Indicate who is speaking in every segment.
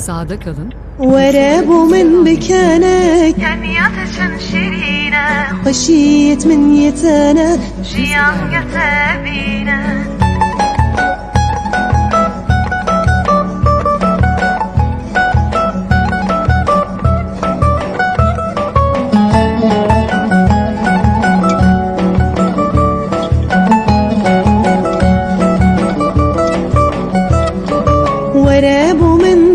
Speaker 1: Sağda kalın.
Speaker 2: وراب من بكانا كان يتشن شرينا خشيت من يتانا جيان يتابينا وراب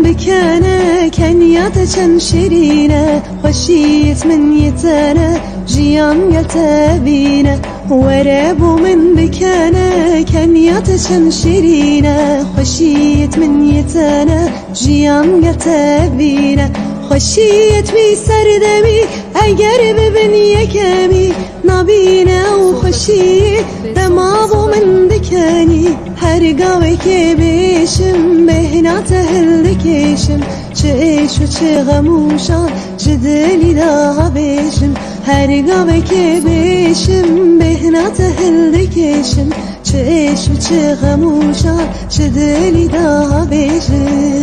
Speaker 2: مكانه كان يتشن شرينا خشيت من يتانا جيان يتابينا وراب من بكانا كان يتشن شرينا خشيت من يتانا جيان يتابينا خشيت بي سردمي أقرب بن يكامي نبينا وخشيت دماغ من کنی هر گاوی که بیشم بهنات هل کشم چه ایش و چه غموشان چه دلی دا بیشم هر گاوی که بیشم بهنات هل کشم چه ایش و چه غموشان چه دلی دا بیشم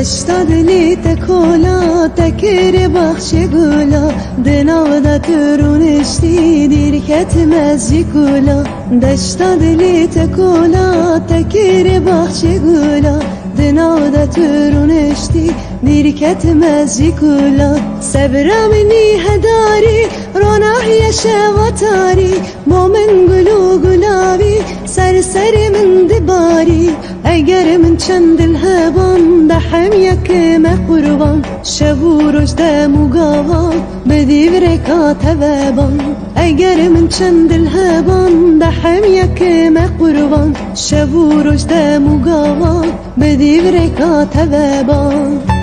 Speaker 2: آتش دلی تکولا تکر بخش گولا دناودا körünüşti dirk etmez yıkula. Deşta deli tekula tekir bahçe gula. Dınavda türünüşti dirk etmez yıkula. Sebra beni hedari ronah yaşa vatari. Momen gulu gulavi serserimin dibari اگر من چند الهوان ده هم یک مقربان شب و روز ده مگاوان به دیو رکات هوابان اگر من چند الهوان ده هم یک مقربان شب و روز ده مگاوان به دیو رکات هوابان